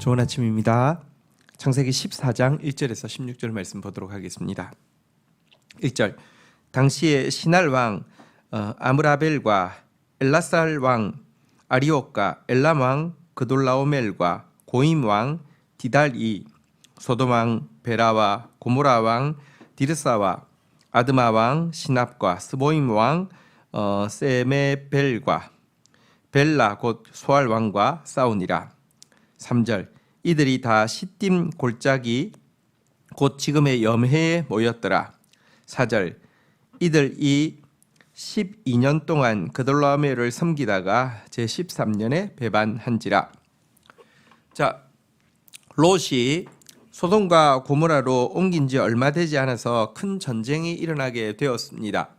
좋은 아침입니다. 창세기 14장 1절에서 16절 말씀 보도록 하겠습니다. 1절 당시에 신할 왕 어, 아므라벨과 엘라살 왕 아리옥과 엘람 왕 그돌라오멜과 고임 왕 디달이 소돔 왕 베라와 고모라 왕 디르사와 아드마 왕 시납과 스보임 왕 어, 세메벨과 벨라 곧 소알 왕과 싸우니라. 3절 이들이 다 시딤 골짜기 곧 지금의 염해에 모였더라. 4절 이들 이 12년 동안 그돌라오메를 섬기다가 제 13년에 배반한지라. 자, 롯이 소돔과 고모라로 옮긴 지 얼마 되지 않아서 큰 전쟁이 일어나게 되었습니다.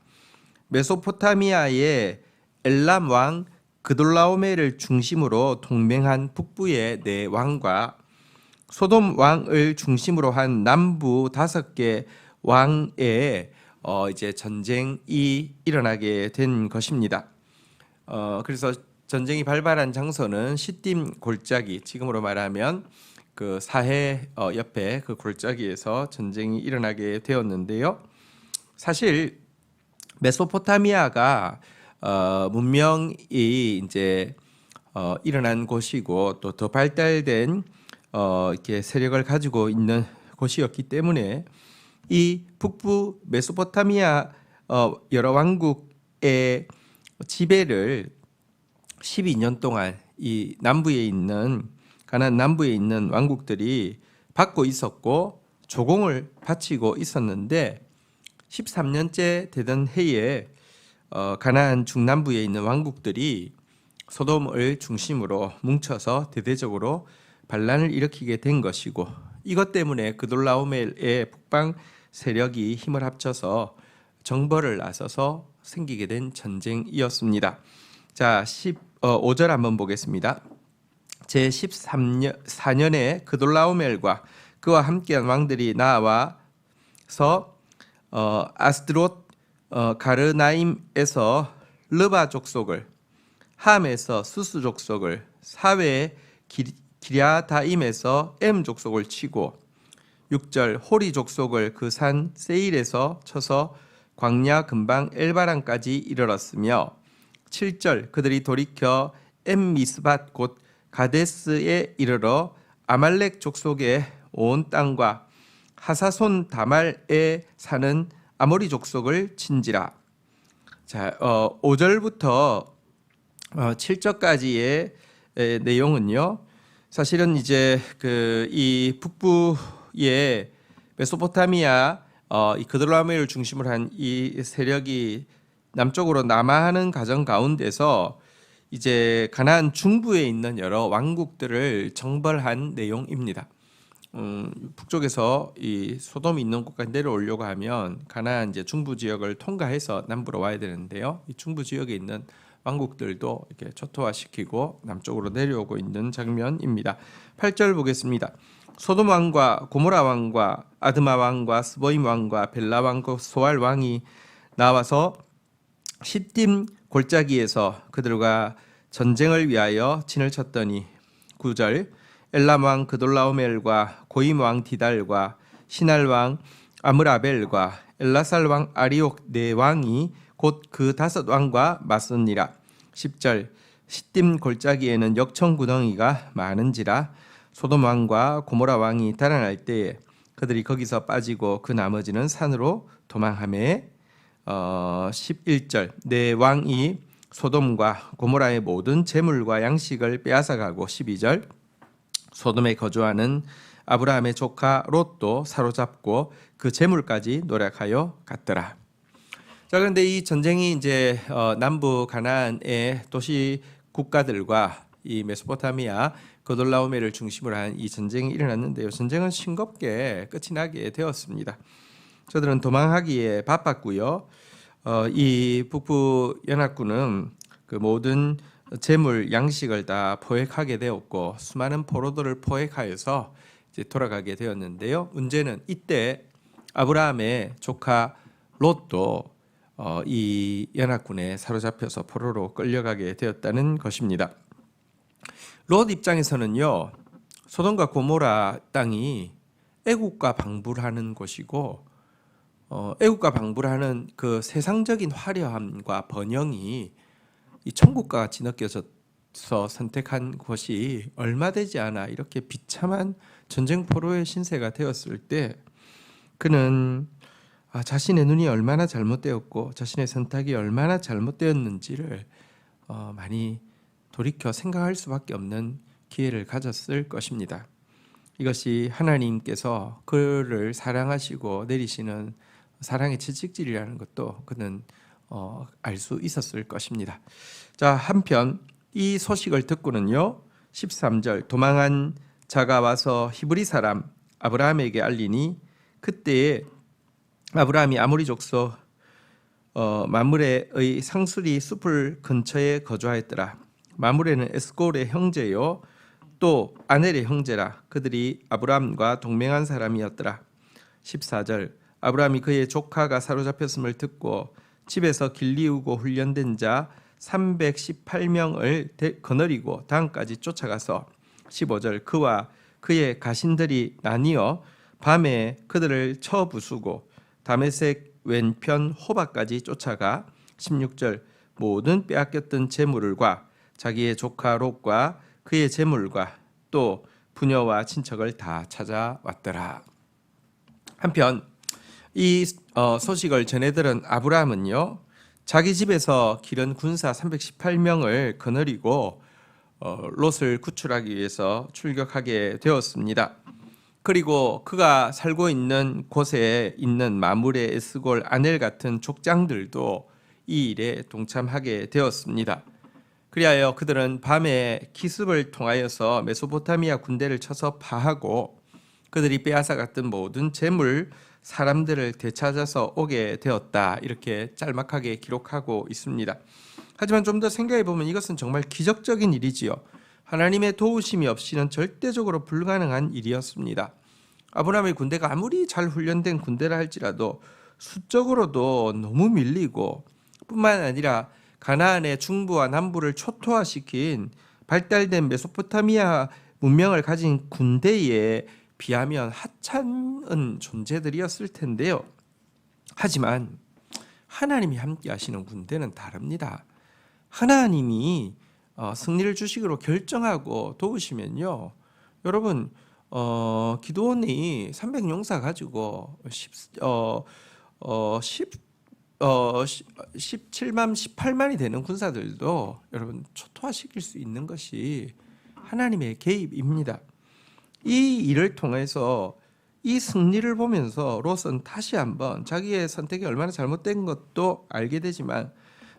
메소포타미아의 엘람 왕 그돌라오메를 중심으로 동맹한 북부의 네 왕과 소돔 왕을 중심으로 한 남부 다섯 개 왕의 어 이제 전쟁이 일어나게 된 것입니다. 어 그래서 전쟁이 발발한 장소는 시딤 골짜기 지금으로 말하면 그 사해 어 옆에 그 골짜기에서 전쟁이 일어나게 되었는데요. 사실 메소포타미아가 어, 문명이 이제 어, 일어난 곳이고 또 더 발달된 어, 이렇게 세력을 가지고 있는 곳이었기 때문에 이 북부 메소포타미아 어, 여러 왕국의 지배를 12년 동안 이 남부에 있는 가나안 남부에 있는 왕국들이 받고 있었고 조공을 바치고 있었는데 13년째 되던 해에 어, 가나안 중남부에 있는 왕국들이 소돔을 중심으로 뭉쳐서 대대적으로 반란을 일으키게 된 것이고 이것 때문에 그돌라오멜의 북방 세력이 힘을 합쳐서 정벌을 나서서 생기게 된 전쟁이었습니다. 자, 15절 한번 보겠습니다. 제 13년 4년에 그돌라오멜과 그와 함께한 왕들이 나와서 어, 아스드롯 어, 가르나임에서 르바 족속을 함에서 수수 족속을 사외 기랴다임에서 엠 족속을 치고 6절 호리 족속을 그 산 세일에서 쳐서 광야 근방 엘바란까지 이르렀으며 7절 그들이 돌이켜 엠 미스밭 곧 가데스에 이르러 아말렉 족속의 온 땅과 하사손 다말에 사는 아모리 족속을 친지라. 자, 어, 5절부터 어, 7절까지의 에, 내용은요. 사실은 이제 그 이 북부의 메소포타미아 어, 이 그드라메를 중심으로 한 이 세력이 남쪽으로 남하하는 가정 가운데서 이제 가나안 중부에 있는 여러 왕국들을 정벌한 내용입니다. 음, 북쪽에서 이 소돔이 있는 곳까지 내려오려고 하면 가나안 이제 중부 지역을 통과해서 남부로 와야 되는데요. 이 중부 지역에 있는 왕국들도 이렇게 초토화시키고 남쪽으로 내려오고 있는 장면입니다. 8절 보겠습니다. 소돔 왕과 고모라 왕과 아드마 왕과 스보임 왕과 벨라 왕과 소알 왕이 나와서 시딤 골짜기에서 그들과 전쟁을 위하여 진을 쳤더니 9절 엘람 왕 그돌라오멜과 고임 왕 디달과 신할 왕 아므라벨과 엘라살 왕 아리옥 네 왕이 곧 그 다섯 왕과 맞섰니라. 10절 시딤 골짜기에는 역청 구덩이가 많은지라 소돔 왕과 고모라 왕이 달아날 때에 그들이 거기서 빠지고 그 나머지는 산으로 도망함에 어 11절 네 왕이 소돔과 고모라의 모든 재물과 양식을 빼앗아가고 12절 소돔에 거주하는 아브라함의 조카 롯도 사로잡고 그 재물까지 노력하여 갔더라. 자 그런데 이 전쟁이 이제 어, 남부 가나안의 도시 국가들과 이 메소포타미아 거돌라오메를 중심으로 한 이 전쟁이 일어났는데요. 전쟁은 싱겁게 끝이 나게 되었습니다. 저들은 도망하기에 바빴고요. 어, 이 북부 연합군은 그 모든 재물 양식을 다 포획하게 되었고 수많은 포로들을 포획하여서 이제 돌아가게 되었는데요. 문제는 이때 아브라함의 조카 롯도 어, 이 연합군에 사로잡혀서 포로로 끌려가게 되었다는 것입니다. 롯 입장에서는요 소돔과 고모라 땅이 애국과 방불 하는 곳이고 어, 애국과 방불 하는 그 세상적인 화려함과 번영이 이 천국과 같이 느껴져서 선택한 곳이 얼마 되지 않아 이렇게 비참한 전쟁 포로의 신세가 되었을 때 그는 아, 자신의 눈이 얼마나 잘못되었고 자신의 선택이 얼마나 잘못되었는지를 어, 많이 돌이켜 생각할 수밖에 없는 기회를 가졌을 것입니다. 이것이 하나님께서 그를 사랑하시고 내리시는 사랑의 채찍질이라는 것도 그는 어, 알 수 있었을 것입니다. 자 한편 이 소식을 듣고는요 13절 도망한 자가 와서 히브리 사람 아브라함에게 알리니 그때에 아브라함이 아모리 족속 어, 마므레의 상수리 숲을 근처에 거주하였더라. 마므레는 에스골의 형제요 또 아넬의 형제라 그들이 아브라함과 동맹한 사람이었더라. 14절 아브라함이 그의 조카가 사로잡혔음을 듣고 집에서 길리우고 훈련된 자 318명을 거느리고 당까지 쫓아가서 15절 그와 그의 가신들이 나뉘어 밤에 그들을 쳐 부수고 다메섹 왼편 호바까지 쫓아가 16절 모든 빼앗겼던 재물과 자기의 조카 롯과 그의 재물과 또 부녀와 친척을 다 찾아왔더라. 한편 이 어, 소식을 전해들은 아브라함은요 자기 집에서 기른 군사 318명을 거느리고 어, 롯을 구출하기 위해서 출격하게 되었습니다. 그리고 그가 살고 있는 곳에 있는 마물의 에스골 아넬 같은 족장들도 이 일에 동참하게 되었습니다. 그리하여 그들은 밤에 기습을 통하여서 메소포타미아 군대를 쳐서 파하고 그들이 빼앗아 갔던 모든 재물 사람들을 되찾아서 오게 되었다 이렇게 짤막하게 기록하고 있습니다. 하지만 좀 더 생각해 보면 이것은 정말 기적적인 일이지요. 하나님의 도우심이 없이는 절대적으로 불가능한 일이었습니다. 아브라함의 군대가 아무리 잘 훈련된 군대라 할지라도 수적으로도 너무 밀리고 뿐만 아니라 가나안의 중부와 남부를 초토화시킨 발달된 메소포타미아 문명을 가진 군대에 비하면 하찮은 존재들이었을 텐데요. 하지만 하나님이 함께 하시는 군대는 다릅니다. 하나님이 어, 승리를 주식으로 결정하고 도우시면요. 여러분 어, 기도원이 300용사 가지고 10, 어, 어, 10, 어, 17만, 18만이 되는 군사들도 여러분 초토화시킬 수 있는 것이 하나님의 개입입니다. 이 일을 통해서 이 승리를 보면서 롯은 다시 한번 자기의 선택이 얼마나 잘못된 것도 알게 되지만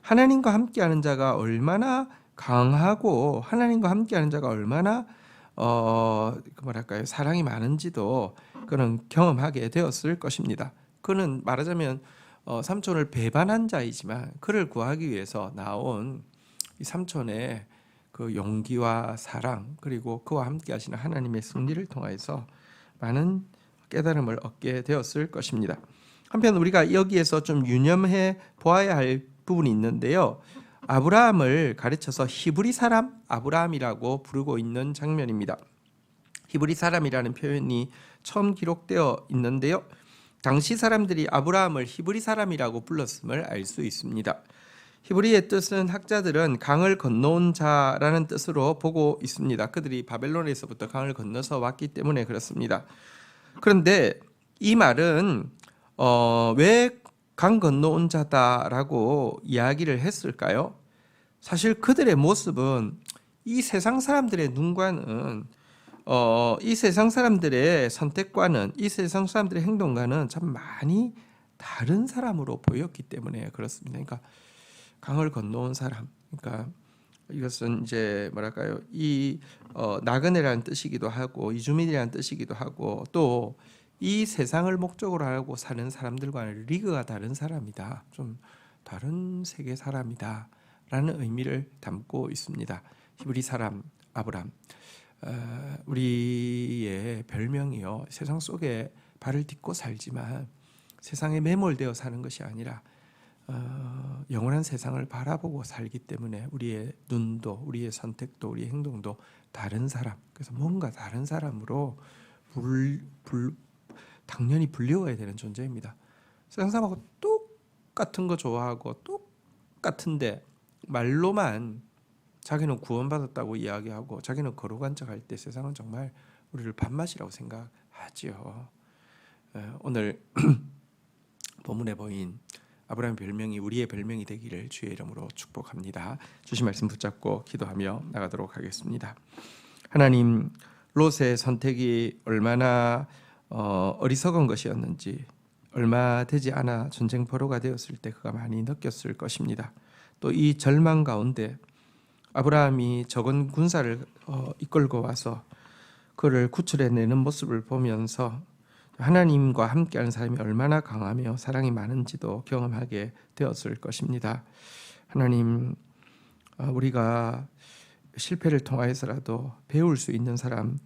하나님과 함께하는 자가 얼마나 강하고 하나님과 함께하는 자가 얼마나 어 뭐랄까요 사랑이 많은지도 그는 경험하게 되었을 것입니다. 그는 말하자면 어, 삼촌을 배반한 자이지만 그를 구하기 위해서 나온 이 삼촌의 그 용기와 사랑 그리고 그와 함께 하시는 하나님의 승리를 통해서 많은 깨달음을 얻게 되었을 것입니다. 한편 우리가 여기에서 좀 유념해 보아야 할 부분이 있는데요. 아브라함을 가르쳐서 히브리 사람 아브라함이라고 부르고 있는 장면입니다. 히브리 사람이라는 표현이 처음 기록되어 있는데요. 당시 사람들이 아브라함을 히브리 사람이라고 불렀음을 알 수 있습니다. 히브리의 뜻은 학자들은 강을 건너온 자라는 뜻으로 보고 있습니다. 그들이 바벨론에서부터 강을 건너서 왔기 때문에 그렇습니다. 그런데 이 말은 어, 왜 강 건너온 자다라고 이야기를 했을까요? 사실 그들의 모습은 이 세상 사람들의 눈과는 어, 이 세상 사람들의 선택과는 이 세상 사람들의 행동과는 참 많이 다른 사람으로 보였기 때문에 그렇습니다. 그러니까 강을 건너온 사람. 그러니까 이것은 이제 뭐랄까요? 이 어, 나그네라는 뜻이기도 하고 이주민이라는 뜻이기도 하고 또 이 세상을 목적으로 하고 사는 사람들과는 리그가 다른 사람이다. 좀 다른 세계 사람이다라는 의미를 담고 있습니다. 히브리 사람 아브람. 어, 우리의 별명이요. 세상 속에 발을 딛고 살지만 세상에 매몰되어 사는 것이 아니라 어, 영원한 세상을 바라보고 살기 때문에 우리의 눈도 우리의 선택도 우리의 행동도 다른 사람 그래서 뭔가 다른 사람으로 불, 불 당연히 불리워야 되는 존재입니다. 세상 사람하고 똑같은 거 좋아하고 똑같은데 말로만 자기는 구원받았다고 이야기하고 자기는 거룩한 척할 때 세상은 정말 우리를 밥맛이라고 생각하지요. 에, 오늘 본문에 보인 아브라함 별명이 우리의 별명이 되기를 주의 이름으로 축복합니다. 주신 말씀 붙잡고 기도하며 나가도록 하겠습니다. 하나님 롯의 선택이 얼마나 어, 어리석은 것이었는지 얼마 되지 않아 전쟁 포로가 되었을 때 그가 많이 느꼈을 것입니다. 또 이 절망 가운데 아브라함이 적은 군사를 어, 이끌고 와서 그를 구출해내는 모습을 보면서 하나님과 함께하는 사람이 얼마나 강하며 사랑이 많은지도 경험하게 되었을 것입니다. 하나님, 아, 우리가 실패를 통하여서라도 배울 수 있는 사람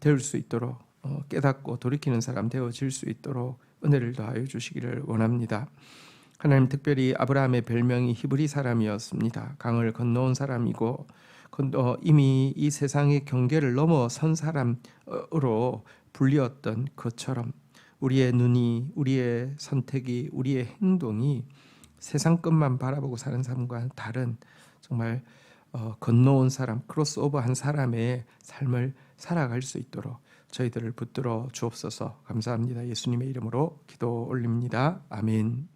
되올 수 있도록 어, 깨닫고 돌이키는 사람 되어질 수 있도록 은혜를 더하여 주시기를 원합니다. 하나님 특별히 아브라함의 별명이 히브리 사람이었습니다. 강을 건너온 사람이고 건너 이미 이 세상의 경계를 넘어 선 사람으로 불리었던 것처럼 우리의 눈이 우리의 선택이 우리의 행동이 세상 것만 바라보고 사는 사람과 다른 정말 어, 건너온 사람 크로스오버한 사람의 삶을 살아갈 수 있도록 저희들을 붙들어 주옵소서. 감사합니다. 예수님의 이름으로 기도 올립니다. 아멘.